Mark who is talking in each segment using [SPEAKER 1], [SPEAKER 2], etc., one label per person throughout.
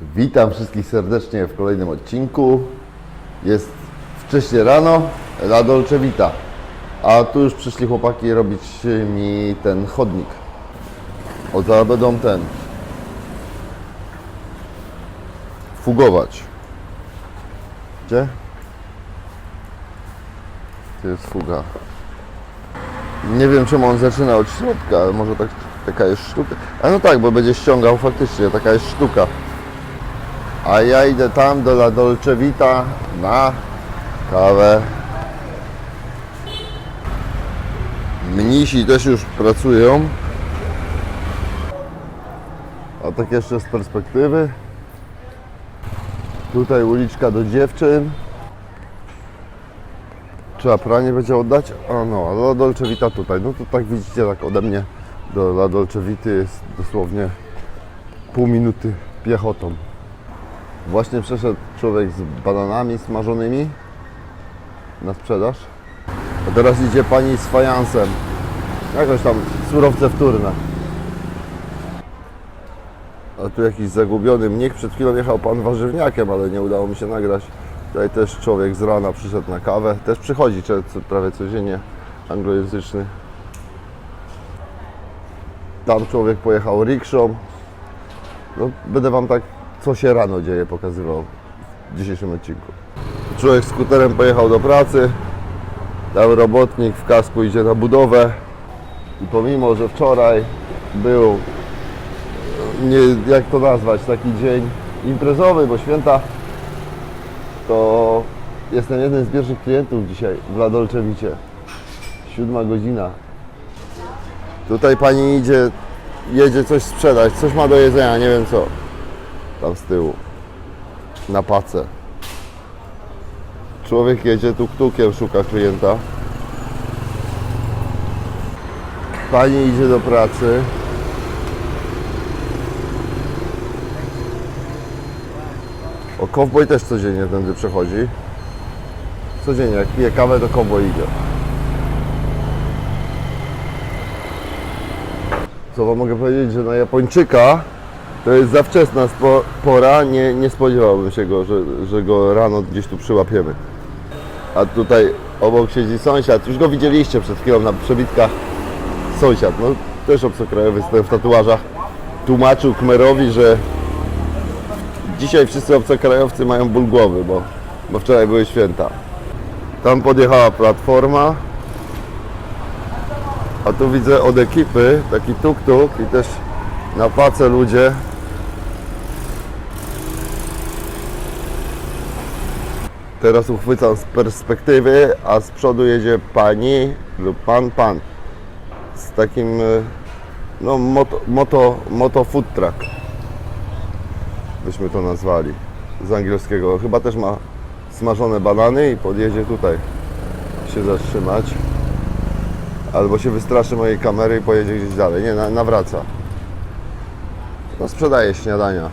[SPEAKER 1] Witam wszystkich serdecznie w kolejnym odcinku. Jest wcześnie rano, La Dolce Vita. A tu już przyszli chłopaki robić mi ten chodnik. O, zaraz będą ten. Fugować. Gdzie? Tu jest fuga. Nie wiem czemu on zaczyna od środka, może tak, taka jest sztuka. A no tak, bo będzie ściągał faktycznie, taka jest sztuka. A ja idę tam do La Dolce na kawę. Mnisi też już pracują. A tak jeszcze z perspektywy. Tutaj uliczka do dziewczyn. Trzeba pranie będzie oddać? A no, La Dolce tutaj. No to tak widzicie, tak ode mnie do La Dolce jest dosłownie pół minuty piechotą. Właśnie przeszedł człowiek z bananami smażonymi na sprzedaż. A teraz idzie pani z fajansem. Jakoś tam surowce wtórne. A tu jakiś zagubiony mnich. Przed chwilą jechał pan warzywniakiem, ale nie udało mi się nagrać. Tutaj też człowiek z rana przyszedł na kawę. Też przychodzi prawie codziennie anglojęzyczny. Tam człowiek pojechał rikszą. No, będę Wam tak, co się rano dzieje, pokazywał w dzisiejszym odcinku. Człowiek skuterem pojechał do pracy, tam robotnik w kasku idzie na budowę i pomimo, że wczoraj był, nie, jak to nazwać, taki dzień imprezowy, bo święta, to jestem jednym z pierwszych klientów dzisiaj w La Dolce Vicie. Siódma godzina. Tutaj pani idzie, jedzie coś sprzedać, coś ma do jedzenia, nie wiem co. Tam z tyłu. Na pacę. Człowiek jedzie tuk-tukiem, szuka klienta. Pani idzie do pracy. O, kowboj też codziennie tędy przechodzi. Codziennie, jak pije kawę, to kowboj idzie. Co wam mogę powiedzieć, że na Japończyka to jest za wczesna pora, nie, nie spodziewałbym się go, że, że go rano gdzieś tu przyłapiemy. A tutaj obok siedzi sąsiad, już go widzieliście przed chwilą na przebitkach. Sąsiad, no też obcokrajowy, jestem w tatuażach. Tłumaczył Kmerowi, że dzisiaj wszyscy obcokrajowcy mają ból głowy, bo, bo wczoraj były święta. Tam podjechała platforma, a tu widzę od ekipy taki tuk-tuk i też na pace ludzie. Teraz uchwycam z perspektywy, a z przodu jedzie pani lub pan, pan. Z takim e, no, moto, moto, moto food truck. Byśmy to nazwali z angielskiego. Chyba też ma smażone banany i podjedzie tutaj się zatrzymać. Albo się wystraszy mojej kamery i pojedzie gdzieś dalej. Nie, na, nawraca. No sprzedaje śniadania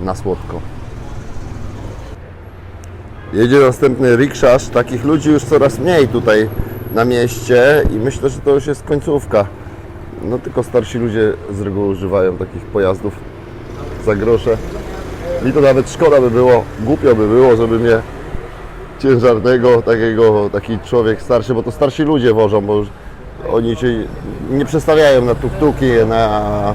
[SPEAKER 1] na słodko. Jedzie następny rikszasz. Takich ludzi już coraz mniej tutaj na mieście i myślę, że to już jest końcówka. No tylko starsi ludzie z reguły używają takich pojazdów za grosze. Mi to nawet szkoda by było, głupio by było, żeby mnie ciężarnego, takiego, taki człowiek starszy, bo to starsi ludzie wożą, bo oni się nie przestawiają na tuktuki, na,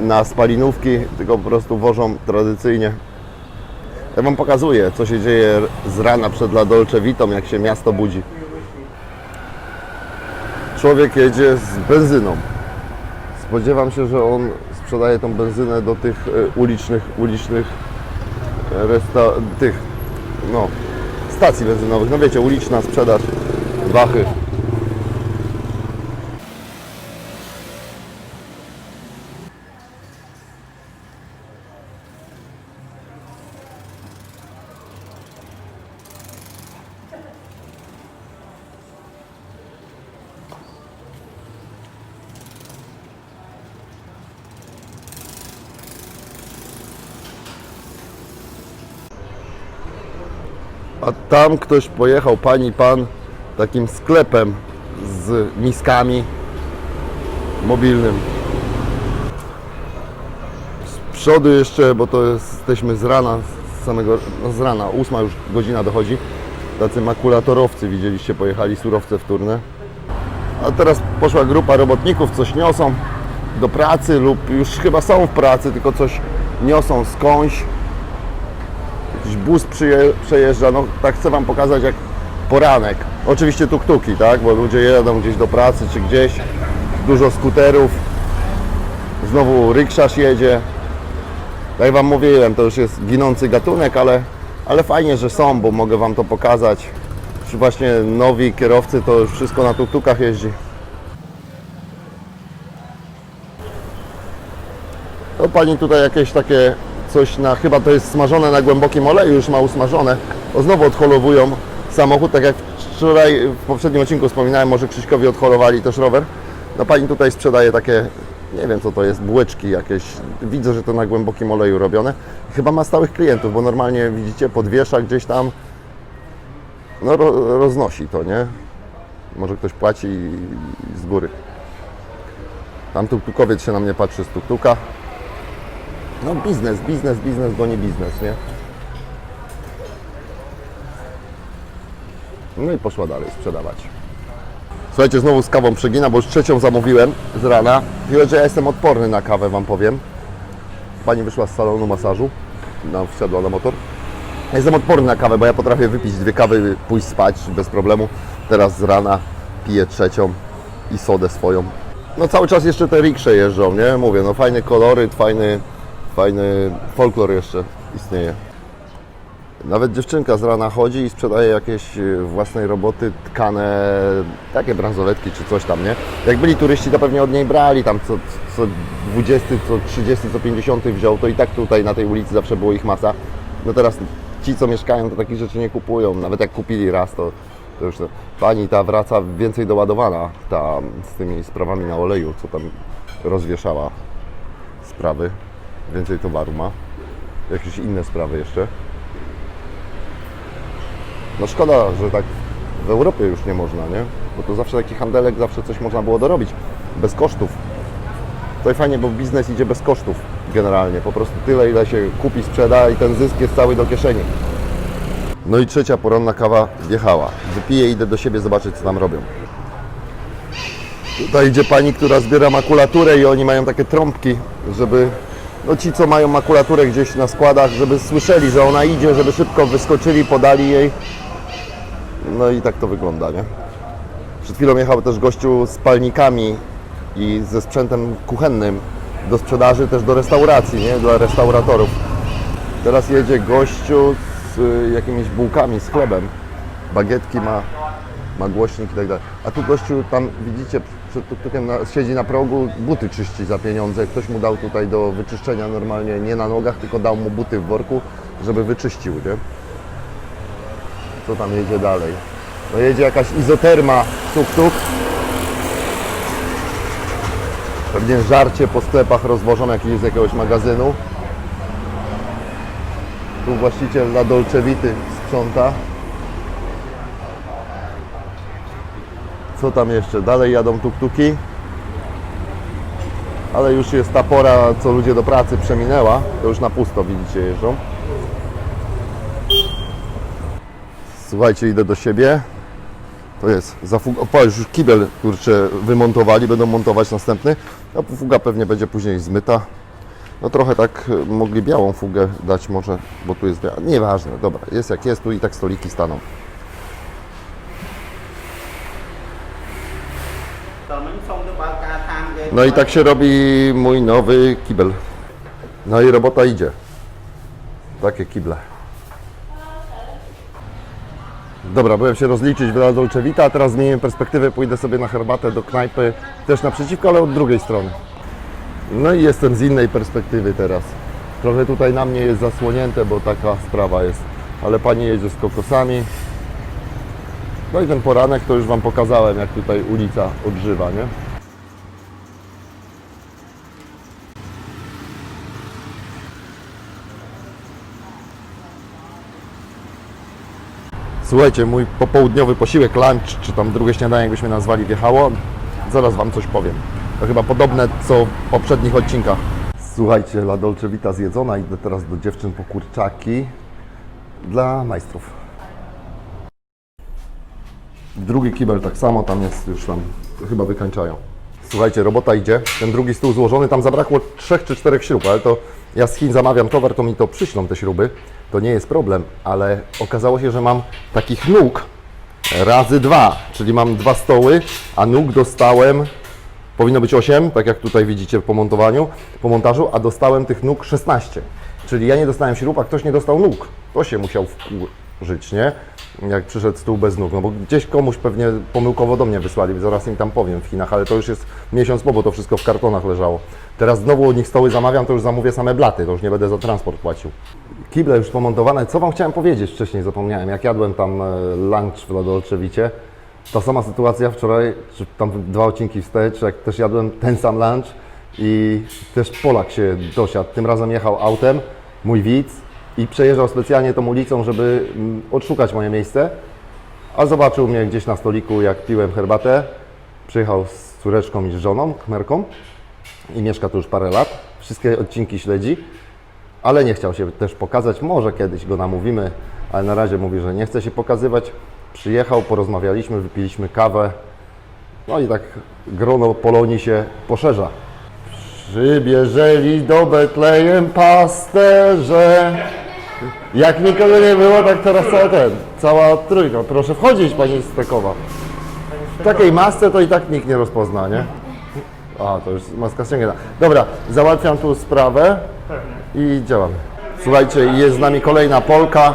[SPEAKER 1] na spalinówki, tylko po prostu wożą tradycyjnie. Ja Wam pokazuję, co się dzieje z rana przed La Dolce jak się miasto budzi. Człowiek jedzie z benzyną. Spodziewam się, że on sprzedaje tą benzynę do tych e, ulicznych, ulicznych e, resta, tych, no, stacji benzynowych. No wiecie, uliczna sprzedaż, wachy. A tam ktoś pojechał, pani, pan, takim sklepem z miskami mobilnym. przodu jeszcze, bo to jest, jesteśmy z rana, z samego, no z rana, ósma już godzina dochodzi. Tacy makulatorowcy, widzieliście, pojechali surowce wtórne. A teraz poszła grupa robotników, coś niosą do pracy lub już chyba są w pracy, tylko coś niosą skądś. Jakiś bus przejeżdża, no tak chcę Wam pokazać jak poranek. Oczywiście tuk-tuki, tak, bo ludzie jadą gdzieś do pracy czy gdzieś. Dużo skuterów. Znowu rykszasz jedzie. Tak jak Wam mówiłem, to już jest ginący gatunek, ale, ale fajnie, że są, bo mogę Wam to pokazać. Czy właśnie nowi kierowcy to już wszystko na tuk-tukach jeździ. To pani tutaj jakieś takie coś na, chyba to jest smażone na głębokim oleju, już ma usmażone. O znowu odholowują samochód, tak jak wczoraj w poprzednim odcinku wspominałem, może Krzyśkowi odholowali też rower. No pani tutaj sprzedaje takie, nie wiem co to jest, bułeczki jakieś. Widzę, że to na głębokim oleju robione. Chyba ma stałych klientów, bo normalnie widzicie, podwiesza gdzieś tam. No ro, roznosi to, nie? Może ktoś płaci z góry. Tam tuktukowiec się na mnie patrzy z tuktuka. No biznes, biznes, biznes goni biznes, nie? No i poszła dalej sprzedawać. Słuchajcie, znowu z kawą przegina, bo już trzecią zamówiłem z rana. Tyle, że ja jestem odporny na kawę, Wam powiem. Pani wyszła z salonu masażu, no, wsiadła na motor. Ja jestem odporny na kawę, bo ja potrafię wypić dwie kawy, pójść spać bez problemu. Teraz z rana piję trzecią i sodę swoją. No cały czas jeszcze te riksze jeżdżą, nie? Mówię, no fajny koloryt, fajny, fajny folklor jeszcze istnieje. Nawet dziewczynka z rana chodzi i sprzedaje jakieś y, własnej roboty tkane, takie bransoletki czy coś tam, nie? Jak byli turyści, to pewnie od niej brali tam co, co 20, co 30, co 50 wziął, to i tak tutaj na tej ulicy zawsze było ich masa. No teraz ci, co mieszkają, to takich rzeczy nie kupują. Nawet jak kupili raz, to, to już to, pani ta wraca więcej doładowana, ta z tymi sprawami na oleju, co tam rozwieszała sprawy. Więcej towaru ma. Jakieś inne sprawy jeszcze. No szkoda, że tak w Europie już nie można, nie? Bo to zawsze taki handelek, zawsze coś można było dorobić. Bez kosztów. To fajnie, bo biznes idzie bez kosztów generalnie. Po prostu tyle, ile się kupi, sprzeda i ten zysk jest cały do kieszeni. No i trzecia poranna kawa wjechała. Wypiję, idę do siebie zobaczyć, co tam robią. Tutaj idzie pani, która zbiera makulaturę i oni mają takie trąbki, żeby no ci, co mają makulaturę gdzieś na składach, żeby słyszeli, że ona idzie, żeby szybko wyskoczyli, podali jej. No i tak to wygląda, nie? Przed chwilą jechał też gościu z palnikami i ze sprzętem kuchennym do sprzedaży, też do restauracji, nie? Dla restauratorów. Teraz jedzie gościu z y, jakimiś bułkami, z chlebem. Bagietki ma, ma głośnik i tak dalej. A tu gościu tam, widzicie, przed tuktukiem na, siedzi na progu, buty czyści za pieniądze. Ktoś mu dał tutaj do wyczyszczenia normalnie, nie na nogach, tylko dał mu buty w worku, żeby wyczyścił, nie? Co tam jedzie dalej? No jedzie jakaś izoterma, tuk-tuk. Pewnie żarcie po sklepach rozwożą jakieś z jakiegoś magazynu. Tu właściciel La Dolce Vity sprząta. Co tam jeszcze? Dalej jadą tuk-tuki. Ale już jest ta pora, co ludzie do pracy przeminęła. To już na pusto widzicie jeżdżą. Słuchajcie, idę do siebie. To jest zafuga. O, już kibel kurczę wymontowali, będą montować następny. A fuga pewnie będzie później zmyta. No trochę tak e, mogli białą fugę dać może, bo tu jest biała. Nieważne, dobra, jest jak jest, tu i tak stoliki staną. No i tak się robi mój nowy kibel. No i robota idzie. Takie kible. Dobra, byłem się rozliczyć w La Dolce Vita, a teraz zmienię perspektywę, pójdę sobie na herbatę do knajpy, też naprzeciwko, ale od drugiej strony. No i jestem z innej perspektywy teraz. Trochę tutaj na mnie jest zasłonięte, bo taka sprawa jest. Ale pani jedzie z kokosami. No i ten poranek to już Wam pokazałem, jak tutaj ulica odżywa, nie? Słuchajcie, mój popołudniowy posiłek, lunch, czy tam drugie śniadanie, jakbyśmy nazwali, wjechało. Zaraz Wam coś powiem. To chyba podobne co w poprzednich odcinkach. Słuchajcie, La Dolce Vita zjedzona, idę teraz do dziewczyn po kurczaki dla majstrów. Drugi kibel tak samo, tam jest już tam, chyba wykańczają. Słuchajcie, robota idzie, ten drugi stół złożony, tam zabrakło trzech czy czterech śrub, ale to ja z Chin zamawiam towar, to mi to przyślą te śruby, to nie jest problem, ale okazało się, że mam takich nóg razy dwa, czyli mam dwa stoły, a nóg dostałem Powinno być 8, tak jak tutaj widzicie po montowaniu, po montażu, a dostałem tych nóg 16. Czyli ja nie dostałem śrub, a ktoś nie dostał nóg. To się musiał wkurzyć, nie? Jak przyszedł stół bez nóg. No bo gdzieś komuś pewnie pomyłkowo do mnie wysłali, zaraz im tam powiem w Chinach, ale to już jest miesiąc po, bo to wszystko w kartonach leżało. Teraz znowu od nich stoły zamawiam, to już zamówię same blaty, to już nie będę za transport płacił. Kible już pomontowane. Co Wam chciałem powiedzieć wcześniej, zapomniałem. Jak jadłem tam e, lunch w Vicie, ta sama sytuacja wczoraj, czy tam dwa odcinki wstecz, jak też jadłem ten sam lunch i też Polak się dosiadł. Tym razem jechał autem, mój widz, i przejeżdżał specjalnie tą ulicą, żeby mm, odszukać moje miejsce. A zobaczył mnie gdzieś na stoliku, jak piłem herbatę. Przyjechał z córeczką i z żoną, kmerką i mieszka tu już parę lat. Wszystkie odcinki śledzi, ale nie chciał się też pokazać. Może kiedyś go namówimy, ale na razie mówi, że nie chce się pokazywać. Przyjechał, porozmawialiśmy, wypiliśmy kawę. No i tak grono Polonii się poszerza. Przybierzeli do Betlejem pasterze. Jak nikogo nie było, tak teraz cały ten, cała trójka. Proszę wchodzić, pani Stekowa. W takiej masce to i tak nikt nie rozpozna, nie? A, to już maska ściągnięta. Dobra, załatwiam tu sprawę i działamy. Słuchajcie, jest z nami kolejna Polka,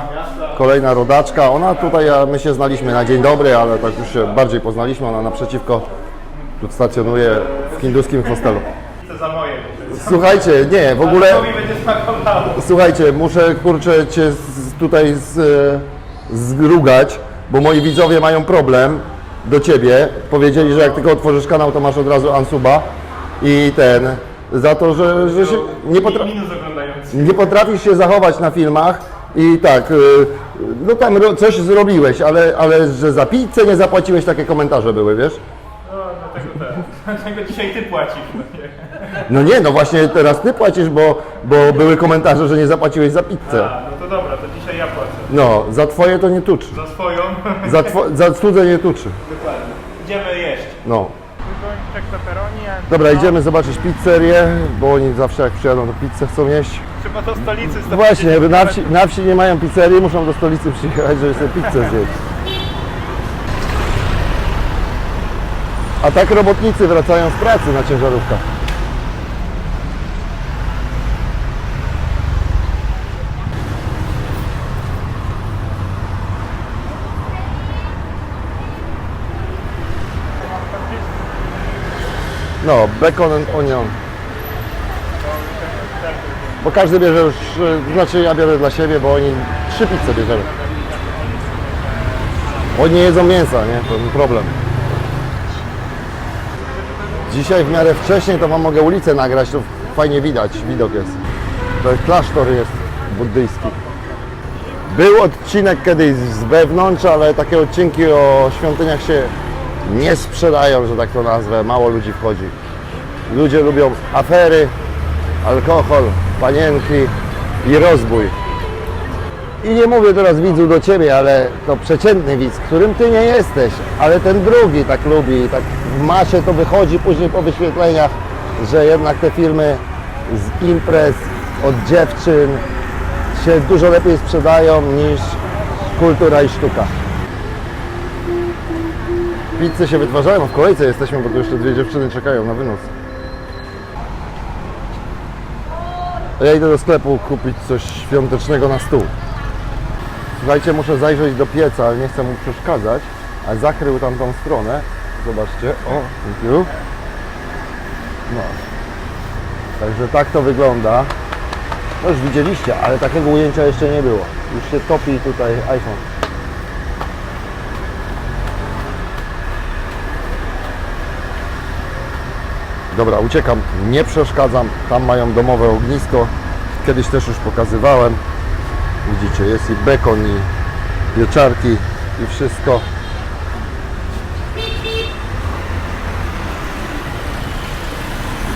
[SPEAKER 1] kolejna rodaczka. Ona tutaj, my się znaliśmy na dzień dobry, ale tak już się bardziej poznaliśmy. Ona naprzeciwko tu stacjonuje w hinduskim hostelu. Słuchajcie, nie, w ogóle...
[SPEAKER 2] To mi będzie smakowało.
[SPEAKER 1] Słuchajcie, muszę kurczę Cię z, tutaj z, e, zrugać, bo moi widzowie mają problem do Ciebie. Powiedzieli, że jak tylko otworzysz kanał, to masz od razu Ansuba i ten, za to, że, że się nie, potra nie potrafisz się zachować na filmach i tak, y, no tam coś zrobiłeś, ale, ale że za pizzę nie zapłaciłeś, takie komentarze były, wiesz?
[SPEAKER 2] No, dlatego tak. Dlatego dzisiaj ty płacisz. No nie?
[SPEAKER 1] No nie, właśnie teraz Ty płacisz, bo, bo były komentarze, że nie zapłaciłeś za pizzę.
[SPEAKER 2] A, no to dobra, to dzisiaj ja płacę.
[SPEAKER 1] No, za Twoje to nie tuczy.
[SPEAKER 2] Za swoją.
[SPEAKER 1] Za, two, za cudze nie tuczy.
[SPEAKER 2] Dokładnie. Idziemy jeść.
[SPEAKER 1] No. Dobra, idziemy zobaczyć pizzerię, bo oni zawsze jak przyjadą to pizzę chcą jeść.
[SPEAKER 2] Trzeba do stolicy
[SPEAKER 1] No właśnie, na wsi, na wsi nie mają pizzerii, muszą do stolicy przyjechać, żeby sobie pizzę zjeść. A tak robotnicy wracają z pracy na ciężarówkach. No, bacon and onion. Bo każdy bierze już, y, znaczy ja biorę dla siebie, bo oni trzy pizze bierzemy. Oni nie jedzą mięsa, nie? To problem. Dzisiaj w miarę wcześniej to Wam mogę ulicę nagrać, to fajnie widać, widok jest. To jest klasztor jest buddyjski. Był odcinek kiedyś z wewnątrz, ale takie odcinki o świątyniach się nie sprzedają, że tak to nazwę. Mało ludzi wchodzi. Ludzie lubią afery, alkohol, panienki i rozbój. I nie mówię teraz widzu do Ciebie, ale to przeciętny widz, którym Ty nie jesteś, ale ten drugi tak lubi tak w masie to wychodzi później po wyświetleniach, że jednak te filmy z imprez od dziewczyn się dużo lepiej sprzedają niż kultura i sztuka. Pizze się wytwarzają, w kolejce jesteśmy, bo tu jeszcze dwie dziewczyny czekają na wynos. Ja idę do sklepu kupić coś świątecznego na stół. Słuchajcie, muszę zajrzeć do pieca, ale nie chcę mu przeszkadzać, a zakrył tam tą stronę. Zobaczcie, o, thank you. No. Także tak to wygląda. No już widzieliście, ale takiego ujęcia jeszcze nie było. Już się topi tutaj iPhone. Dobra, uciekam, nie przeszkadzam. Tam mają domowe ognisko. Kiedyś też już pokazywałem. Widzicie, jest i bekon, i pieczarki, i wszystko.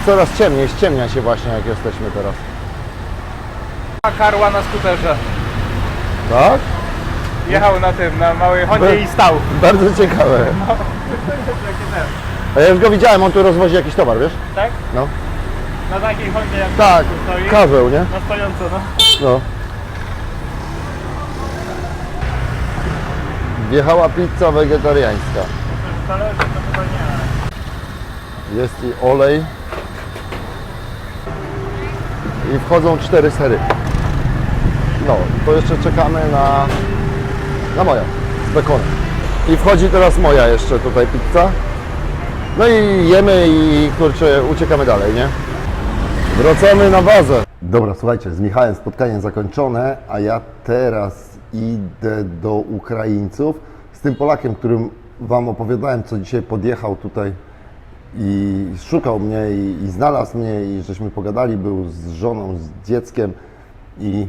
[SPEAKER 1] coraz ciemniej, ściemnia się właśnie jak jesteśmy teraz.
[SPEAKER 2] A Karła na skuterze.
[SPEAKER 1] Tak?
[SPEAKER 2] Jechał na tym, na małej Hondzie i stał.
[SPEAKER 1] Bardzo ciekawe. A ja już go widziałem, on tu rozwozi jakiś towar, wiesz?
[SPEAKER 2] Tak?
[SPEAKER 1] No.
[SPEAKER 2] Na takiej Hondzie jak
[SPEAKER 1] Tak,
[SPEAKER 2] tu stoi.
[SPEAKER 1] nie?
[SPEAKER 2] Na stojąco, no.
[SPEAKER 1] No. Wjechała pizza wegetariańska.
[SPEAKER 2] To chyba nie.
[SPEAKER 1] Jest i olej. I wchodzą cztery sery. No, to jeszcze czekamy na, na moją, z bekonem. I wchodzi teraz moja jeszcze tutaj pizza. No i jemy i kurczę, uciekamy dalej, nie? Wracamy na bazę. Dobra, słuchajcie, z Michałem spotkanie zakończone, a ja teraz idę do Ukraińców z tym Polakiem, którym Wam opowiadałem, co dzisiaj podjechał tutaj i szukał mnie i, i znalazł mnie i żeśmy pogadali, był z żoną, z dzieckiem i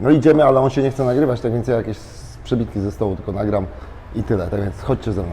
[SPEAKER 1] no idziemy, ale on się nie chce nagrywać, tak więc ja jakieś przebitki ze stołu tylko nagram i tyle, tak więc chodźcie ze mną.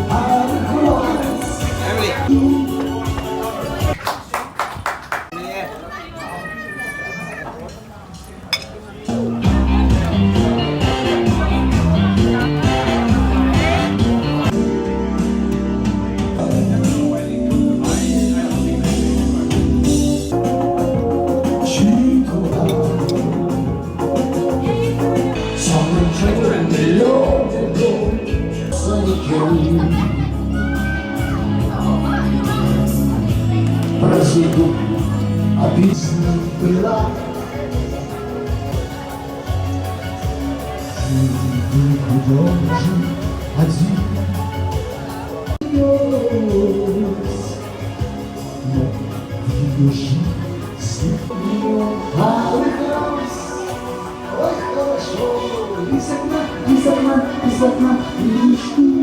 [SPEAKER 3] Бразилу обидно была. Ты должен один но в ее жизни алых роз. Ой, хорошо, из окна, из окна, из окна, лишь ты